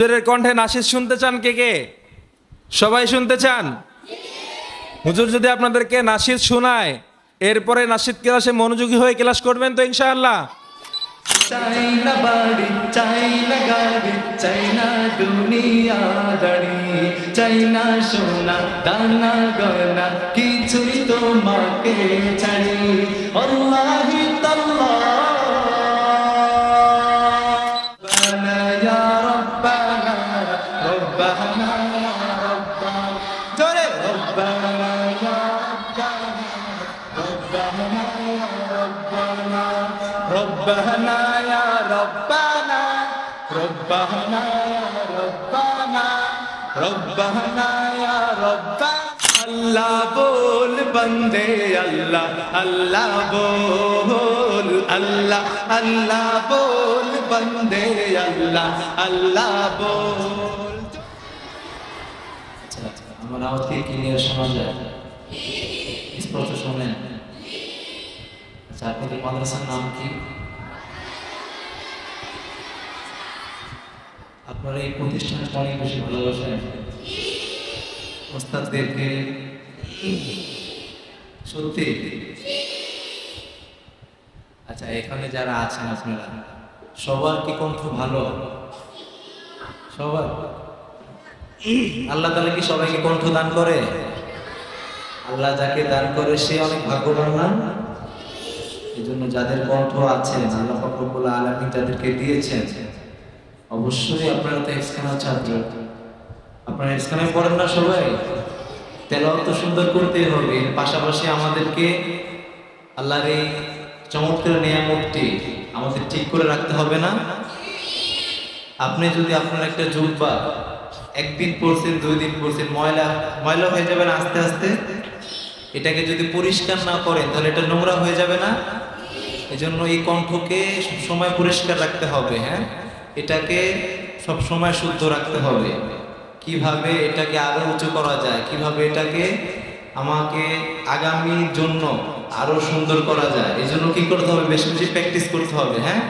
হুজুরের কণ্ঠে নাসিদ শুনতে চান কে কে? সবাই শুনতে চান? হুজুর যদি আপনাদেরকে নাসিদ শোনায়, এরপরে নাসিদ ক্লাসে মনোযোগী হয়ে ক্লাস করবেন তো ইনশাআল্লাহ। চাই না বাড়ি গাড়ি না সোনা, দানা কিছুই তোমাকে রব্বানা ইয়া রব্বা, আল্লাহ বল বন্দে, আল্লাহ আল্লাহ বল, আল্লাহ আল্লাহ বল বন্দে, আল্লাহ আল্লাহ বল। আচ্ছা, আচ্ছা, আমার আওয়াজ কি ক্লিয়ার শোনা যায়? শোনেন? আচ্ছা আপনাদের মাদ্রাসার নাম কি? আপনারা এই প্রতিষ্ঠানটা অনেক বেশি ভালোবাসেন। ওস্তাদদেরকে সত্যি। আচ্ছা এখানে যারা আছেন আপনারা, সবার কি কণ্ঠ ভালো? সবার? আল্লাহ তালা কি সবাইকে কণ্ঠ দান করে? আল্লাহ যাকে দান করে, সে অনেক ভাগ্যবান না? এই জন্য যাদের কণ্ঠ আছে, আল্লাহ ফকরবুল আলমী যাদেরকে দিয়েছেন। অবশ্যই আপনারা তো এক্সখানা ছাত্র। আপনারা এক্সখানে পড়েন না সবাই? তেলাও তো সুন্দর করতেই হবে। পাশাপাশি আমাদেরকে আল্লাহর এই চমৎকার নিয়ামতটি আমাদের ঠিক করে রাখতে হবে না। আপনি যদি আপনার একটা জুব্বা একদিন পরছেন দুই দিন পরছেন ময়লা ময়লা হয়ে যাবে না আস্তে আস্তে? এটাকে যদি পরিষ্কার না করেন, তাহলে এটা নোংরা হয়ে যাবে না? এজন্য এই কণ্ঠকে সময় পরিষ্কার রাখতে হবে হ্যাঁ? এটাকে সব সময় শুদ্ধ রাখতে হবে কিভাবে এটাকে আরো উঁচু করা যায় কিভাবে এটাকে আমাকে আগামীর জন্য আরো সুন্দর করা যায় এই জন্য কি করতে হবে বেশি বেশি প্র্যাকটিস করতে হবে হ্যাঁ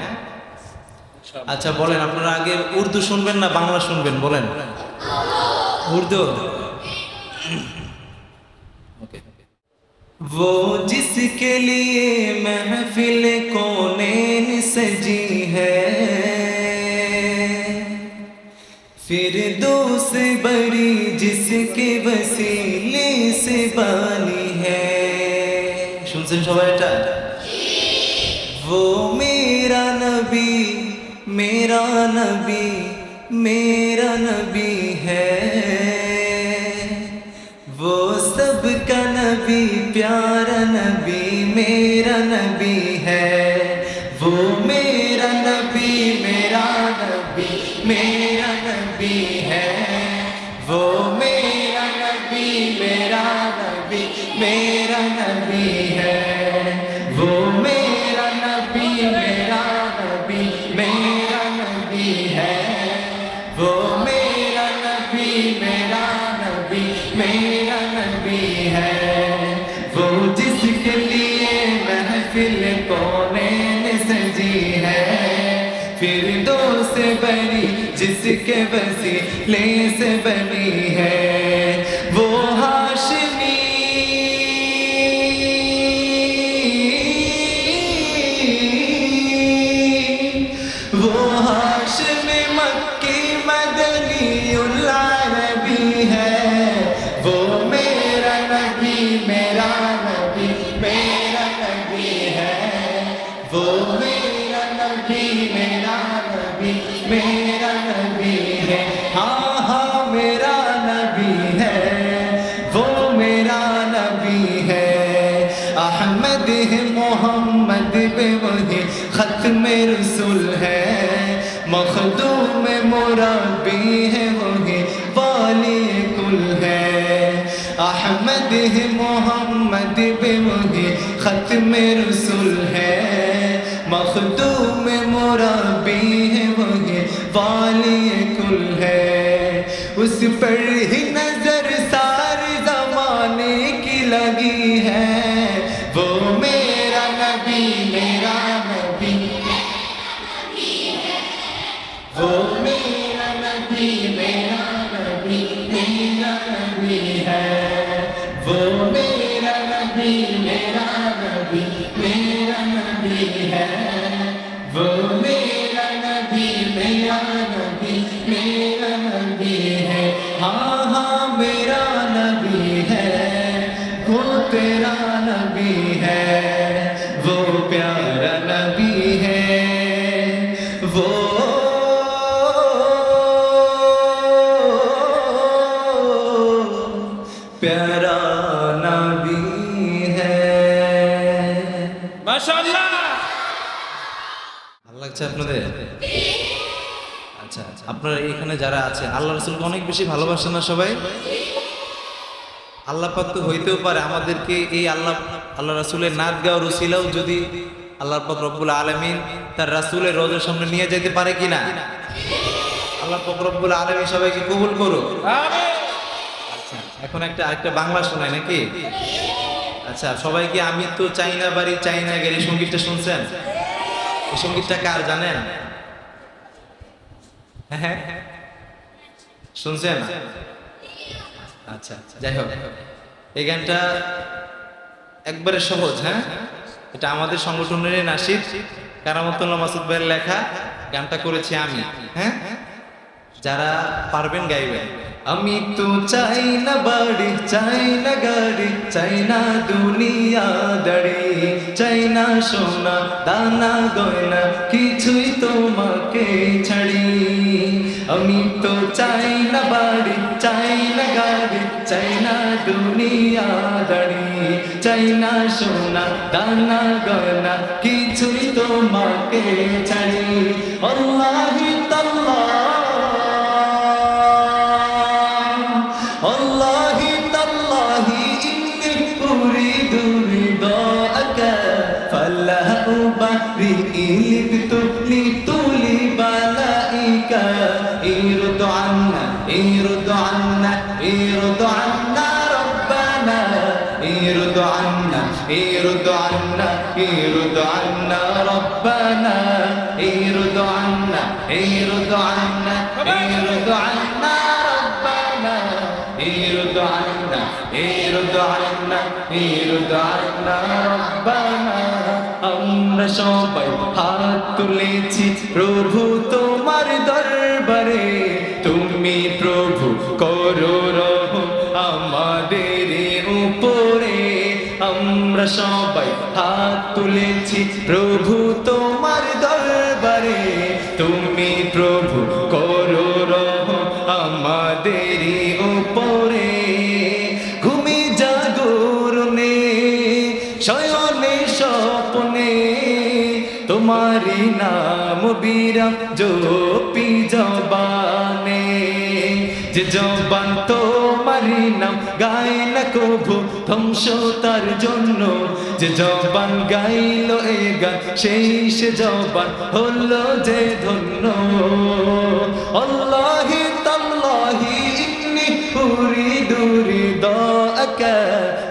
আচ্ছা বলেন আপনারা আগে উর্দু শুনবেন না বাংলা শুনবেন বলেন উর্দু ওকে वो जिसके लिए महफिल कोनेन सजी है फिर दो से बड़ी जिसके वसीले से बानी है শুনছেন সবাই এটা वो मेरा नबी मेरा नबी मेरा नबी है वो सबका नबी प्यारा नबी मेरा नबी है जिसके वसीले से बनी है। मोहम्मद में वही खत्म रसूल है। मोरा भी है वही वाली कुल है। अहमद है मोहम्मद पे वही खत्म रसूल है। Oh, me, I'm a demon. আপনারা এখানে যারা আছেন, আল্লাহ রসুলকে অনেক বেশি ভালোবাসেন না সবাই? আল্লাহ পাক তো হইতেও পারে, আমাদেরকে এই আল্লাহ আল্লাহ রাসুলের নাচ গাওয়ার উসিলাও যদি আল্লাহ পাক রব্বুল আলমিন তার রাসুলের রোজের সামনে নিয়ে যেতে পারে কিনা? আল্লাহ পাক রব্বুল আলমিন সবাইকে কবুল করুক। আচ্ছা এখন একটা, আরেকটা বাংলা শোনায় নাকি? আচ্ছা সবাইকে আমি তো চাইনা বাড়ি চাইনা গেলে সঙ্গীতটা শুনছেন? এই সঙ্গীতটা কার জানেন? শুনছেন? আচ্ছা যাই হোক। এই গানটা একবারে সহজ হ্যাঁ? এটা আমাদের সংগঠনের নাসিদ কারামতুল্লাহ মাসুদ ভাইয়ের লেখা, গানটা করেছি আমি হ্যাঁ? যারা পারবেন গাইবেন। আমি তো চাই না বাড়ি, চাই না গাড়ি, চাই না দুনিয়া দাড়ি, চাই না সোনা, দানা, গয়না, কিছুই তোমাকে ছাড়ি। আমি তো চাই না বাড়ি চাই না গাড়ি চাই না দুনিয়া দাড়ি চাই না সোনা দানা গয়না কিছুই তোমাকে ছাড়ি আল্লাহি তাল্লাহ والله تالله إني أريد رضاك فلا أبرئ لبت لطول بلائك ارض عنا ارض عنا ارض عنا ربنا ارض عنا ارض عنا ارض عنا ربنا ارض عنا ارض عنا ارض عنا ربنا ارض عنا ارض عنا ارض عنا ربنا আমরা সবাই হাত তুলেছি প্রভু তোমার দরবারে তুমি প্রভু, করো আমাদের উপরে। আমরা সবাই হাত তুলেছি প্রভু তোমার দরবারে। তুমি প্রভু, করো আমাদের উপরে। ঘুমি জাগরণে শয়নে স্বপ্নে। তোমারি নাম জপি জবানে যে জবান তোমারি নাম, গায় না কভু ধ্বংস তার জন্য। যে জবান গাইল এ গান, সেই সে জবান হলো যে ধন্য। আল্লাহি তাল্লাহি ইন্নি উরিদু রিদাকা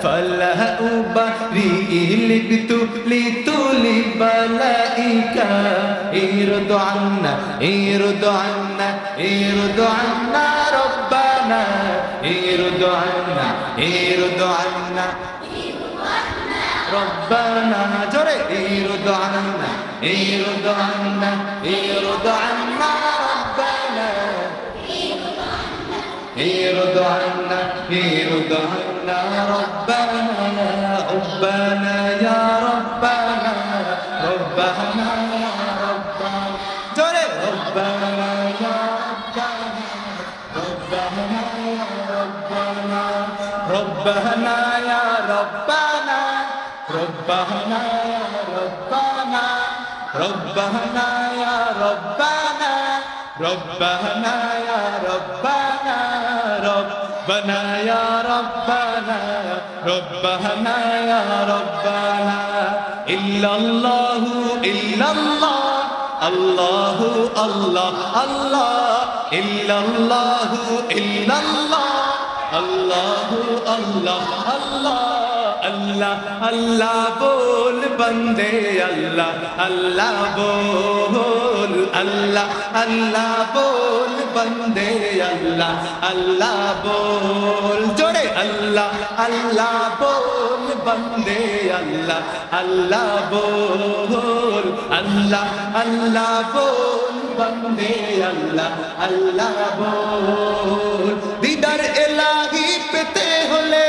ফালা উবারি লিবতু লিতুলি বালাইকা। ইরদু আন্না ইরদু আন্না ইরদু আন্না। دعنا ارد عنا ربنا جري ارد عنا ارد عنا ارد عنا ربنا ارد عنا ارد عنا ربنا ربنا يا ربنا ربنا يا ربنا جري ربنا ربنا ربنا يا ربنا ربنا يا ربنا ربنا يا ربنا ربنا يا ربنا ربنا يا ربنا ربنا يا ربنا إلا الله إلا الله الله الله الله إلا الله إلا الله আল্লাহ আল্লাহ আল্লাহ আল্লাহ আল্লাহ বল বন্দে, আল্লাহ আল্লাহ বল, আল্লাহ আল্লাহ বল বন্দে, আল্লাহ আল্লাহ বল, জোরে, আল্লাহ আল্লাহ বল বন্দে, আল্লাহ আল্লাহ বল, আল্লাহ আল্লাহ বল বন্দে, আল্লাহ আল্লাহ বল। দিদার এলাহি পেতে হলে,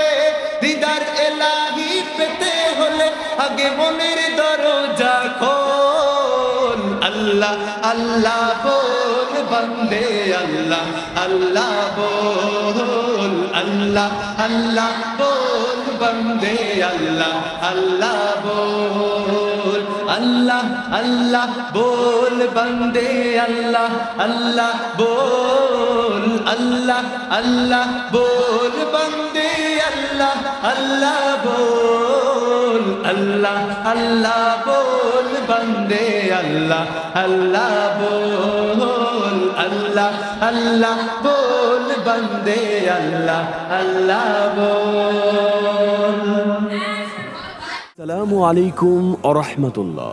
দিদার এলাহি পেতে হলে, আগে মনের দরজা খোল। আল্লাহ আল্লাহ বল, বন্দে, আল্লাহ আল্লাহ বল, আল্লাহ আল্লাহ বল, বন্দে, আল্লাহ আল্লাহ বল। আল্লাহ আল্লাহ বল, বন্দে, আল্লাহ আল্লাহ বল। আল্লাহ আল্লাহ বল বন্দে, আল্লাহ আল্লাহ বল, আল্লাহ আল্লাহ বল বন্দে, আল্লাহ আল্লাহ বল, আল্লাহ আল্লাহ বল বন্দে, আল্লাহ আল্লাহ বল। আসসালামু আলাইকুম আরহামতুল্লাহ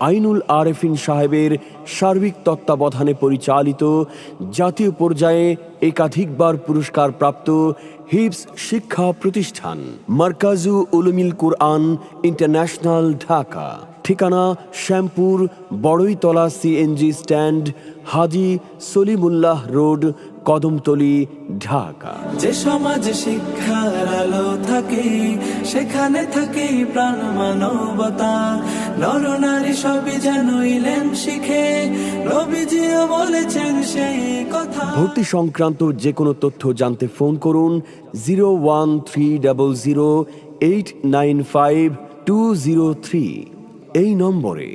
আইনুল আরেফিন সাহেবের সার্বিক তত্ত্বাবধানে পরিচালিত জাতীয় পর্যায়ে একাধিকবার পুরস্কার প্রাপ্ত হিপস শিক্ষা প্রতিষ্ঠান, মার্কাজু উলুমিল কুরআন ইন্টারন্যাশনাল ঢাকা। ঠিকানা Shyampur, Boroitola CNG stand, Haji Salimullah road Kadamtali Dhaka. যে সমাজ শিক্ষার আলো থাকে সেখানে থাকে প্রাণ মানবতা। নর নারী সবই যেন ইলেম শিখে বলেছেন সেই কথা। ভর্তি সংক্রান্ত যে কোনো তথ্য জানতে ফোন করুন zero one three double zero eight nine five two zero three. এই নম্বরে